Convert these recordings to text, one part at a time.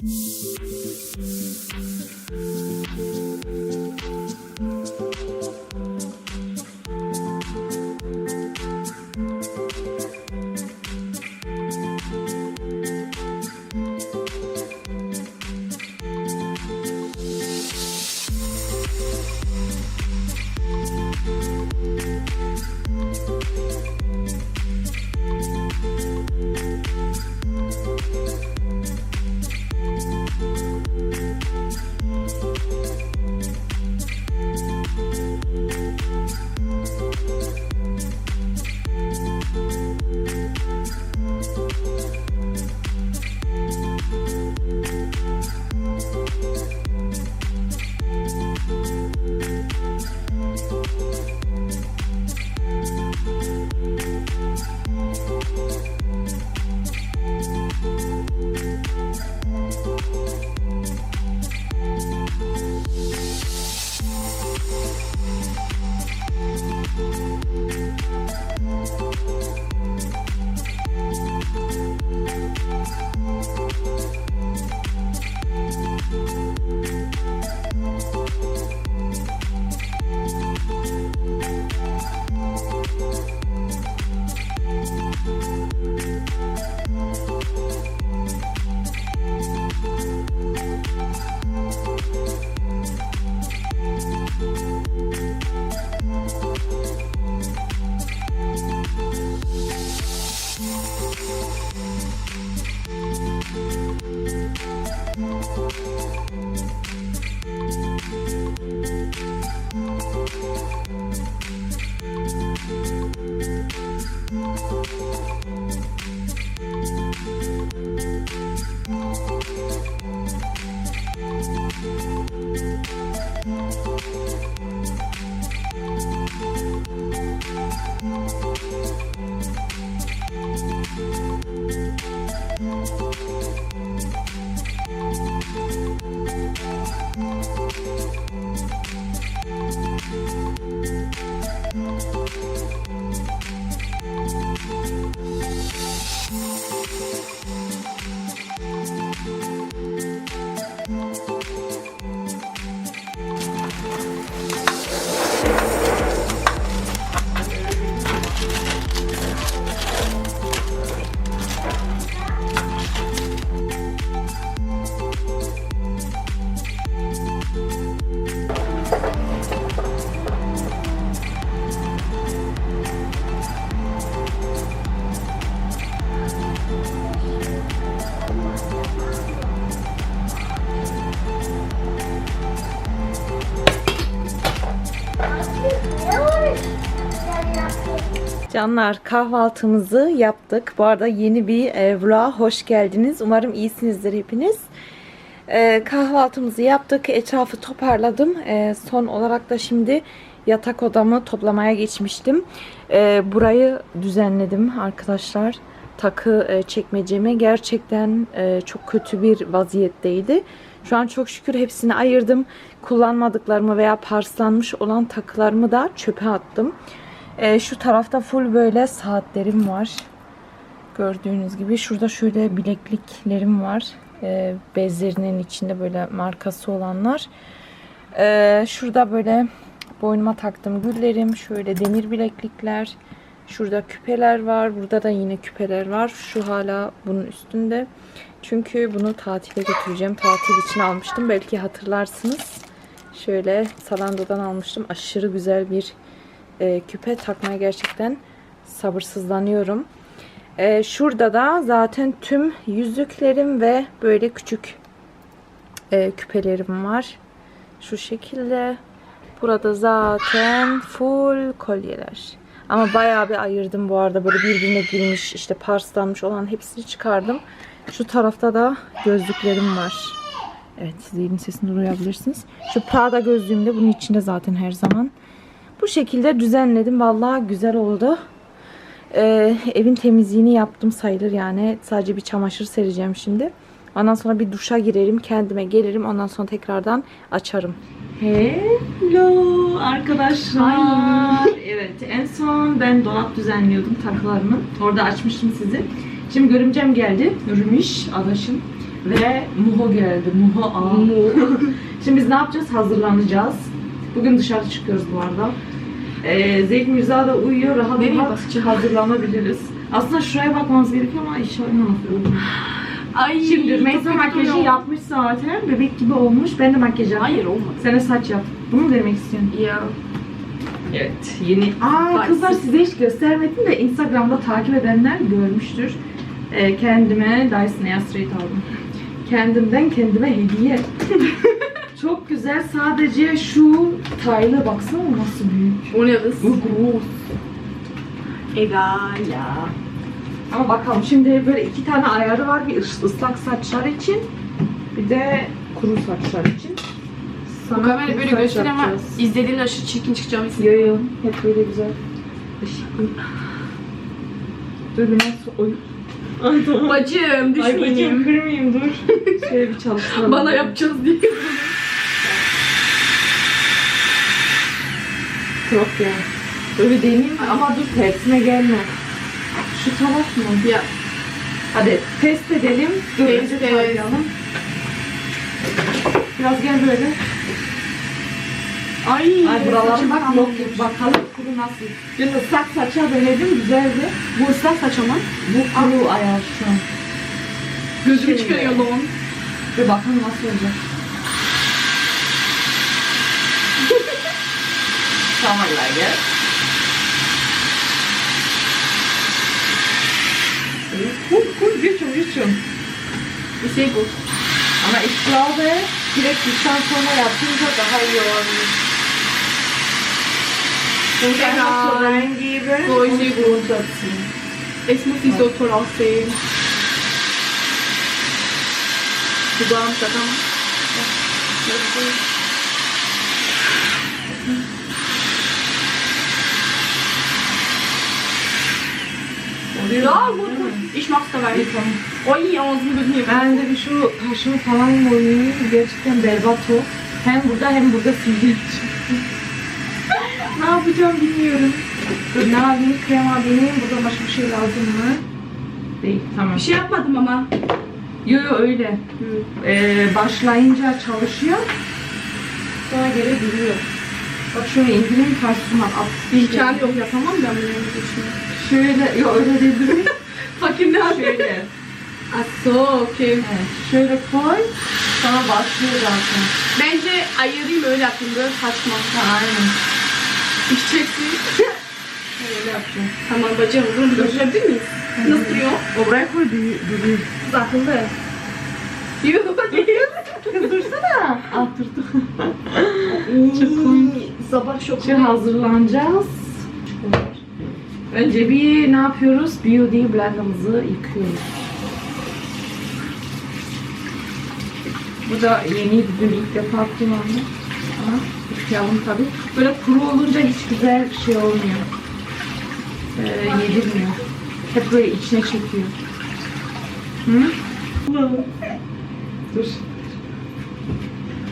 うん。Canlar kahvaltımızı yaptık. Bu arada yeni bir e, vloga hoş geldiniz. Umarım iyisinizdir hepiniz. E, kahvaltımızı yaptık. Etrafı toparladım. E, son olarak da şimdi yatak odamı toplamaya geçmiştim. E, burayı düzenledim arkadaşlar. Takı e, çekmecemi gerçekten e, çok kötü bir vaziyetteydi. Şu an çok şükür hepsini ayırdım. Kullanmadıklarımı veya parslanmış olan takılarımı da çöpe attım. Ee, şu tarafta full böyle saatlerim var. Gördüğünüz gibi. Şurada şöyle bilekliklerim var. Ee, bezlerinin içinde böyle markası olanlar. Ee, şurada böyle boynuma taktığım güllerim. Şöyle demir bileklikler. Şurada küpeler var. Burada da yine küpeler var. Şu hala bunun üstünde. Çünkü bunu tatile götüreceğim. Tatil için almıştım. Belki hatırlarsınız. Şöyle Salando'dan almıştım. Aşırı güzel bir e, küpe takmaya gerçekten sabırsızlanıyorum. E, şurada da zaten tüm yüzüklerim ve böyle küçük e, küpelerim var. Şu şekilde. Burada zaten full kolyeler. Ama bayağı bir ayırdım bu arada. Böyle birbirine girmiş işte parslanmış olan hepsini çıkardım. Şu tarafta da gözlüklerim var. Evet zilin sesini duyabilirsiniz. Şu Prada gözlüğüm de bunun içinde zaten her zaman. Bu şekilde düzenledim. Vallahi güzel oldu. Ee, evin temizliğini yaptım sayılır yani. Sadece bir çamaşır sereceğim şimdi. Ondan sonra bir duşa girerim. Kendime gelirim. Ondan sonra tekrardan açarım. Hello arkadaşlar. Evet en son ben dolap düzenliyordum takılarımı. Orada açmıştım sizi. Şimdi görümcem geldi. Rümiş adaşım. Ve Muho geldi. Muho A. Şimdi biz ne yapacağız? Hazırlanacağız. Bugün dışarı çıkıyoruz bu arada. Ee, Zeyt Mirza da uyuyor. Rahat Nereye rahat hazırlanabiliriz. Aslında şuraya bakmamız gerekiyor ama inşallah inanmıyorum. Ay Şimdi Meysa makyajı duruyor. yapmış zaten. Bebek gibi olmuş. Ben de makyaj yaptım. Hayır olmadı. Sen de saç yap. Bunu mu demek istiyorsun? Ya. Evet. Yeni. Aa Bak, kızlar siz- size hiç göstermedim de Instagram'da takip edenler görmüştür. Ee, kendime Dyson Airstreet aldım. Kendimden kendime hediye. Çok güzel. Sadece şu tayla baksana nasıl büyük. O ne kız? Bu gross. Egal ya. Ama bakalım şimdi böyle iki tane ayarı var. Bir ıs- ıslak saçlar için. Bir de kuru saçlar için. Bu kamera kuru böyle göster ama izlediğimde aşırı çirkin çıkacağım Yo yo. Hep böyle güzel. Işıklı. Dur bir nasıl oy. Ay tamam. Bacım Ay bacım düşmeyeyim. kırmayayım dur. Şöyle bir çalıştıralım. Bana yapacağız diye. Yok ya. Öyle deneyeyim mi? Ama dur tersine gelme. Şu taraf mı? ya. Hadi test edelim. Dur önce tarayalım. Biraz gel böyle. Ay. Ay buraları bak yok. Bakalım kuru nasıl. Dün ıslak saça denedim güzeldi. Bu ıslak saç ama. Bu kuru ayar şu an. Gözümü Şimdi. çıkarıyor lan. Bir bakalım nasıl olacak. something like that. Gut, gut, geht schon, geht schon. Ich sehe gut. Aber ich glaube, direkt die Chance von der Pizza, da habe ich und genau. so reingeben so ich und sie runterziehen. Es muss nicht so toll aussehen. Verdammt, verdammt. Ja. Oluyor. Ich mach's dabei. İyi, tamam. Ay ağzını gözünü yapıyor. Ben de bir şu kaşımı falan boyayayım. Gerçekten berbat o. Hem burada hem burada silgi Ne yapacağım bilmiyorum. Dur ne alayım? Krem alayım. Burada başka bir şey lazım mı? Değil. Tamam. Bir şey yapmadım ama. Yo yo öyle. Ee, başlayınca çalışıyor. Sonra geri duruyor. Bak şöyle indireyim karşısına at. İmkanı yok yapamam ben bunu düşünüyorum. Şöyle, yo öyle değil. Fakir ne şöyle. Ah so, okay. Evet, şöyle koy. Sonra başlıyor zaten. Bence ayırayım öyle yapayım böyle saçma. Ha, aynen. İçeceksin. Öyle yapacağım. Tamam bacım bunu götürebilir miyiz? Nasıl duruyor? O buraya koy duruyor. Kız akıllı. Yuh. Kız dursana. Ah durdum. Çok komik. Sabah şoku. Şimdi hazırlanacağız. Önce bir ne yapıyoruz? Beauty blenderımızı yıkıyoruz. Bu da yeni bir ilk defa kullandım. Ama yıkayalım tabii. Böyle kuru olunca hiç güzel şey olmuyor. Ee, yedirmiyor. Hep böyle içine çekiyor. Hı? Dur.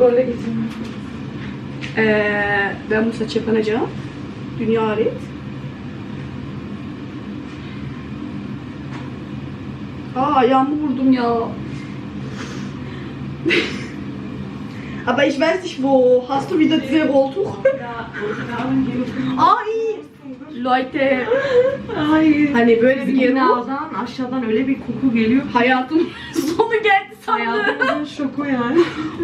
Böyle getirme. Ee, ben bu saçı yapacağım. Dünya alet. Aa ayağımı vurdum ya. Aber ich weiß nicht wo. Hast du wieder diese Rolltuch? Ay! Leute. Ay. Hani böyle bir yere Binadan aşağıdan öyle bir koku geliyor. Hayatım sonu geldi sandım. Hayatımızın şoku yani.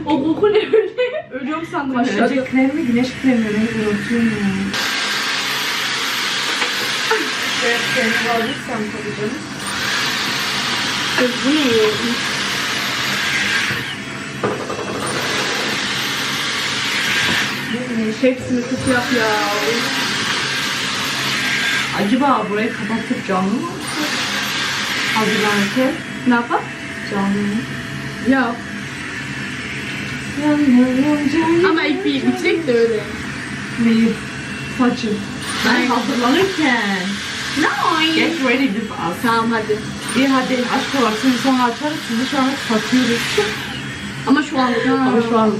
O koku ne öyle? Ölüyorum sandım aşağıda. Önce krem mi güneş kremi mi? Ben unutuyorum yani. Evet, kremi alırsam tabii canım. Kız bu ne? Hepsini kötü yap ya. Acaba burayı kapatıp canlı mı? Hazırlanırken Ne yapar? canlı mı? Ya. Canlı. Ama ipi bitirek de öyle. Neyi? Saçı. Ben hazırlanırken. Nice. Get ready with us. Tamam hadi. Bir hadi aşk olarak sizi sonra açarız. Sizi şu an satıyoruz. Ama şu an Ama şu an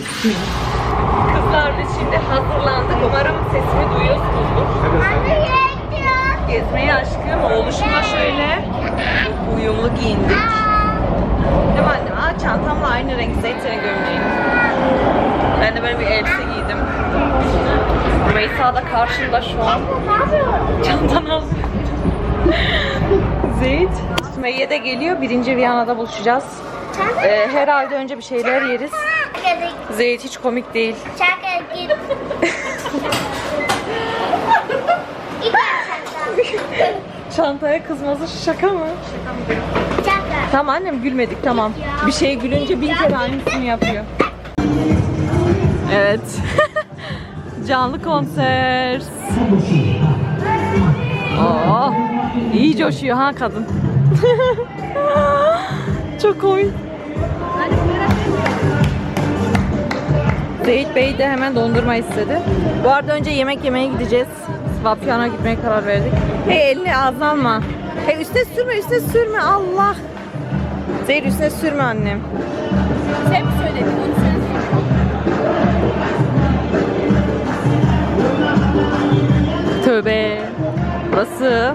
Kızlar biz şimdi hazırlandık. Umarım sesimi duyuyorsunuzdur. Gezmeye aşkım. Oğluşumla şöyle uyumlu giyindik. Değil mi anne? Aa, çantamla aynı renk zeytini gömleğim. Ben de böyle bir elbise giydim. Rümeysa da karşımda şu an. Çantanı al. Zeyt. Sümeyye de geliyor. Birinci Viyana'da buluşacağız. Ee, herhalde önce bir şeyler yeriz. Zeyt hiç komik değil. Şaka git. Çantaya kızması şaka mı? Şaka. Tamam annem gülmedik tamam. Bir şey gülünce bin kere aynısını yapıyor. Evet. Canlı konser. Oo, iyi coşuyor ha kadın. Çok komik. Zeyt Bey de hemen dondurma istedi. Bu arada önce yemek yemeye gideceğiz. Vapyana gitmeye karar verdik. Hey elini ağzına alma. Hey üstüne sürme üstüne sürme Allah. Zeyt üstüne sürme annem. Sen mi söyledin onu sen Tövbe. Burası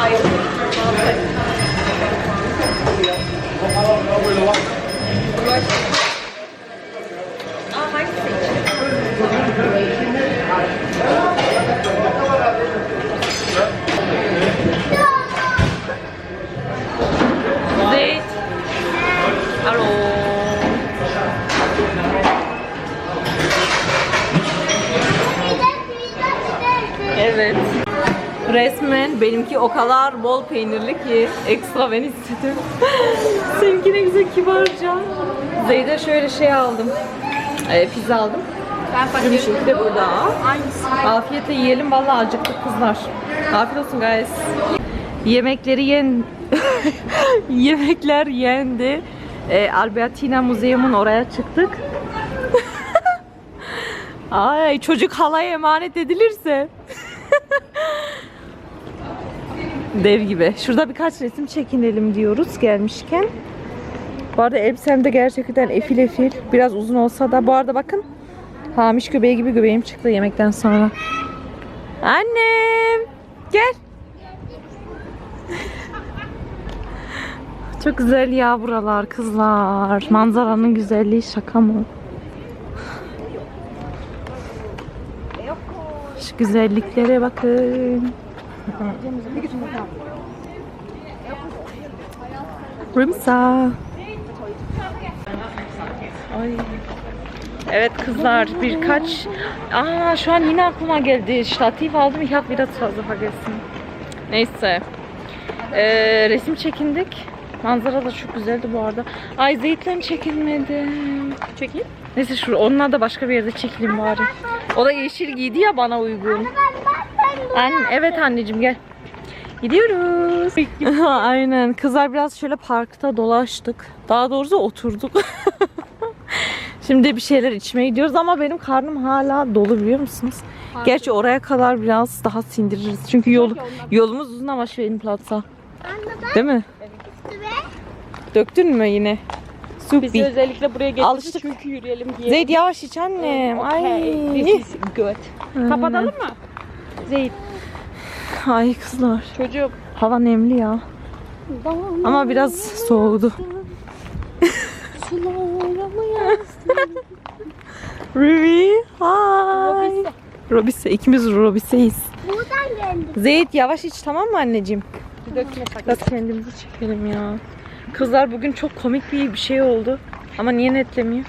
ayrı. Aa, benimki o kadar bol peynirli ki ekstra ben istedim. Seninki ne güzel kibarca. Zeyde şöyle şey aldım. Ee, pizza aldım. Ben Gümüşlük de burada. Aynısı. Afiyetle yiyelim vallahi acıktık kızlar. Afiyet olsun guys. Yemekleri yen Yemekler yendi. Ee, Albertina Museum'un oraya çıktık. Ay çocuk halaya emanet edilirse. Dev gibi. Şurada birkaç resim çekinelim diyoruz gelmişken. Bu arada elbisem de gerçekten efil efil. Biraz uzun olsa da. Bu arada bakın. Hamiş göbeği gibi göbeğim çıktı yemekten sonra. Annem. Gel. Çok güzel ya buralar kızlar. Manzaranın güzelliği şaka mı? Şu güzelliklere bakın. Rumsa. Ay. Evet kızlar birkaç... Aa şu an yine aklıma geldi. Ştatif aldım. Wieder zu Hause vergessen. Neyse. Ee, resim çekindik. Manzara da çok güzeldi bu arada. Ay zeytlen çekilmedi. Çekil. Neyse şu onunla da başka bir yerde çekeyim bari. O da yeşil giydi ya bana uygun. Anne, evet anneciğim gel. Gidiyoruz. Aynen. Kızlar biraz şöyle parkta dolaştık. Daha doğrusu oturduk. Şimdi bir şeyler içmeye gidiyoruz ama benim karnım hala dolu biliyor musunuz? Gerçi oraya kadar biraz daha sindiririz. Çünkü yol, yolumuz uzun ama Schwedenplatz'a. Değil mi? Döktün mü yine? Bizi Supi. özellikle buraya getirdi Alıştık. çünkü yürüyelim diye. Zeyd yavaş iç annem. Ay. This is good. Kapatalım mı? Zeyd. Ay kızlar. Çocuğum. Hava nemli ya. Ama biraz soğudu. Ruby, hi. Robise, ikimiz Robise'yiz. Buradan geldik. Zeyt yavaş iç tamam mı anneciğim? Dökme sakın. Biraz kendimizi çekelim ya. Kızlar bugün çok komik bir bir şey oldu. Ama niye netlemiyor?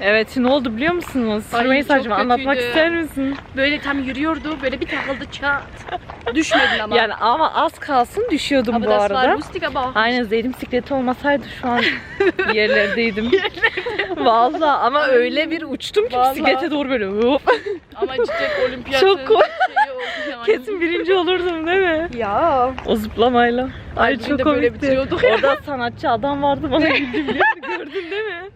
Evet ne oldu biliyor musunuz? Ay, Rümeysa'cığım çok anlatmak kötüydü. ister misin? Böyle tam yürüyordu. Böyle bir takıldı çat. Düşmedin ama. Yani ama az kalsın düşüyordum aber bu das arada. aber auch. Aynen Zeyd'in bisikleti olmasaydı şu an yerlerdeydim. Vallahi ama öyle bir uçtum ki Vallahi. bisiklete doğru böyle hop. Ama cidden olimpiyatın Çok ko- şeyi oldu yani. Kesin birinci olurdum değil mi? Ya. O zıplamayla. Ay bugün çok de böyle komikti. bitiriyorduk. Orada sanatçı adam vardı bana güldü biliyor musun? Gördün değil mi?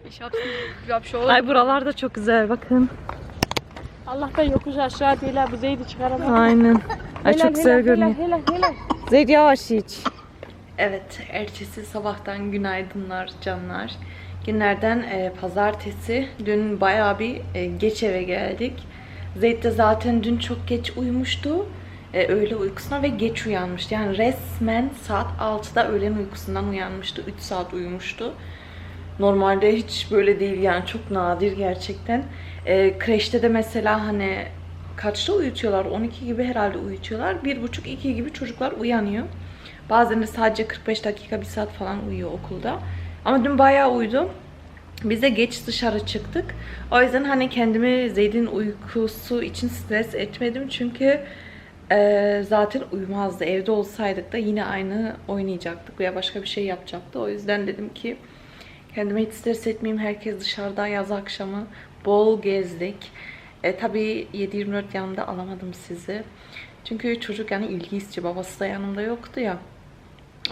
Ay buralar da çok güzel bakın. Allah'tan yokuş aşağı değil abi Zeyd'i çıkaramadım. Aynen. Ay çok güzel görünüyor. Helal helal. Zeyd yavaş iç. Evet, ertesi sabahtan günaydınlar canlar. Günlerden e, pazartesi. Dün bayağı bir e, geç eve geldik. Zeyd de zaten dün çok geç uyumuştu. E, öğle uykusuna ve geç uyanmıştı. Yani resmen saat 6'da öğlen uykusundan uyanmıştı. 3 saat uyumuştu. Normalde hiç böyle değil yani çok nadir gerçekten. E, kreşte de mesela hani kaçta uyutuyorlar? 12 gibi herhalde uyutuyorlar. 1.30-2 gibi çocuklar uyanıyor. Bazen de sadece 45 dakika, 1 saat falan uyuyor okulda. Ama dün bayağı uyudum. Biz de geç dışarı çıktık. O yüzden hani kendimi Zeyd'in uykusu için stres etmedim. Çünkü e, zaten uyumazdı. Evde olsaydık da yine aynı oynayacaktık veya başka bir şey yapacaktı. O yüzden dedim ki kendime hiç stres etmeyeyim. Herkes dışarıda yaz akşamı bol gezdik. E, tabii 7-24 yanımda alamadım sizi. Çünkü çocuk yani ilgi istiyor. Babası da yanımda yoktu ya.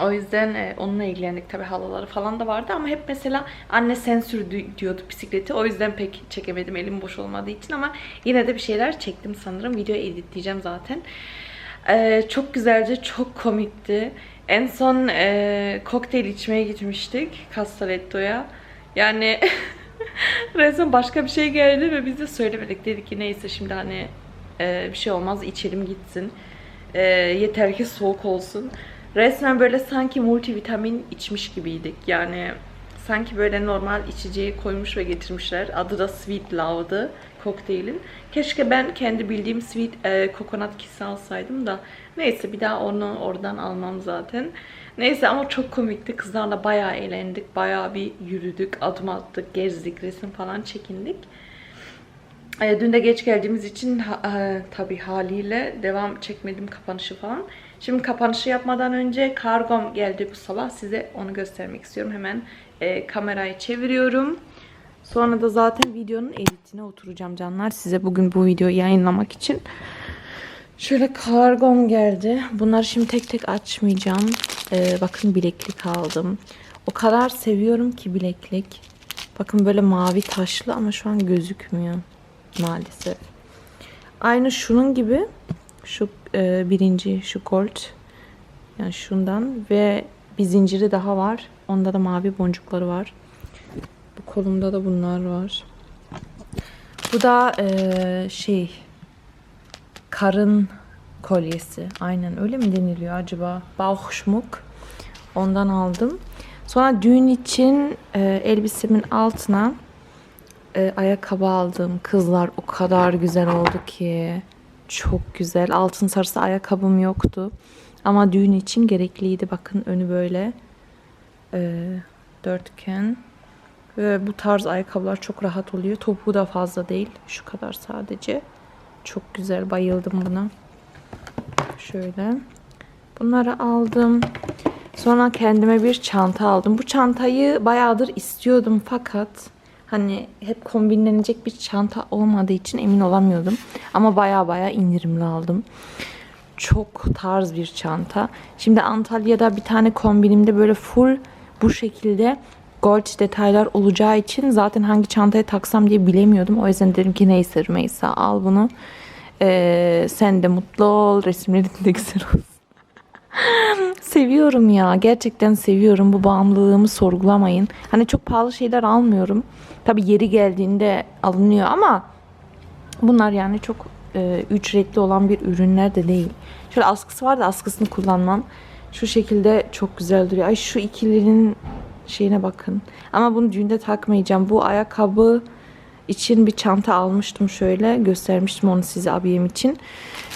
O yüzden e, onunla ilgilendik. Tabii halaları falan da vardı ama hep mesela anne sen sürdü diyordu bisikleti. O yüzden pek çekemedim elim boş olmadığı için ama yine de bir şeyler çektim sanırım. Videoyu editleyeceğim zaten. E, çok güzelce, çok komikti. En son e, kokteyl içmeye gitmiştik Castelletto'ya. Yani resmen başka bir şey geldi ve biz de söylemedik. Dedik ki neyse şimdi hani e, bir şey olmaz içelim gitsin. E, yeter ki soğuk olsun. Resmen böyle sanki multivitamin içmiş gibiydik. Yani sanki böyle normal içeceği koymuş ve getirmişler. Adı da Sweet Love'dı kokteylin. Keşke ben kendi bildiğim Sweet e, Coconut Kiss'i alsaydım da. Neyse bir daha onu oradan almam zaten. Neyse ama çok komikti. Kızlarla bayağı eğlendik. Bayağı bir yürüdük, adım attık, gezdik, resim falan çekindik. E, dün de geç geldiğimiz için ha, e, tabii haliyle devam çekmedim kapanışı falan. Şimdi kapanışı yapmadan önce kargom geldi bu sabah. Size onu göstermek istiyorum. Hemen e, kamerayı çeviriyorum. Sonra da zaten videonun editine oturacağım canlar. Size bugün bu videoyu yayınlamak için. Şöyle kargom geldi. Bunları şimdi tek tek açmayacağım. E, bakın bileklik aldım. O kadar seviyorum ki bileklik. Bakın böyle mavi taşlı ama şu an gözükmüyor maalesef. Aynı şunun gibi şu e, birinci şu gold yani şundan ve bir zinciri daha var. Onda da mavi boncukları var. Bu kolumda da bunlar var. Bu da e, şey karın kolyesi. Aynen öyle mi deniliyor acaba? Bauchschmuck. Ondan aldım. Sonra düğün için e, elbisemin altına e, ayakkabı aldım. Kızlar o kadar güzel oldu ki. Çok güzel. Altın sarısı ayakkabım yoktu. Ama düğün için gerekliydi. Bakın önü böyle e, dörtgen. Ve bu tarz ayakkabılar çok rahat oluyor. Topuğu da fazla değil. Şu kadar sadece. Çok güzel. Bayıldım buna. Şöyle. Bunları aldım. Sonra kendime bir çanta aldım. Bu çantayı bayağıdır istiyordum fakat hani hep kombinlenecek bir çanta olmadığı için emin olamıyordum. Ama baya baya indirimli aldım. Çok tarz bir çanta. Şimdi Antalya'da bir tane kombinimde böyle full bu şekilde gold detaylar olacağı için zaten hangi çantaya taksam diye bilemiyordum. O yüzden dedim ki neyse Rümeysa al bunu. Ee, sen de mutlu ol. Resimlerin de güzel olsun. seviyorum ya. Gerçekten seviyorum. Bu bağımlılığımı sorgulamayın. Hani çok pahalı şeyler almıyorum. Tabi yeri geldiğinde alınıyor ama bunlar yani çok e, ücretli olan bir ürünler de değil. Şöyle askısı var da askısını kullanmam. Şu şekilde çok güzel duruyor. Ay şu ikilinin şeyine bakın. Ama bunu düğünde takmayacağım. Bu ayakkabı için bir çanta almıştım şöyle. Göstermiştim onu size abiyem için.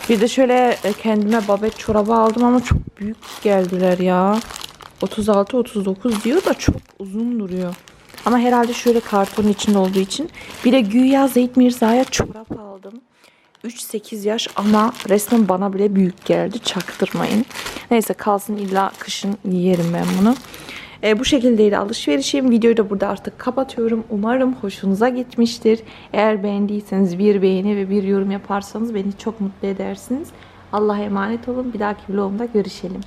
Bir de şöyle e, kendime babet çorabı aldım ama çok büyük geldiler ya. 36-39 diyor da çok uzun duruyor. Ama herhalde şöyle kartonun içinde olduğu için. Bir de güya Zeyt Mirza'ya çorap aldım. 3-8 yaş ama resmen bana bile büyük geldi. Çaktırmayın. Neyse kalsın illa kışın giyerim ben bunu. E, bu şekildeydi alışverişim. Videoyu da burada artık kapatıyorum. Umarım hoşunuza gitmiştir. Eğer beğendiyseniz bir beğeni ve bir yorum yaparsanız beni çok mutlu edersiniz. Allah'a emanet olun. Bir dahaki vlogumda görüşelim.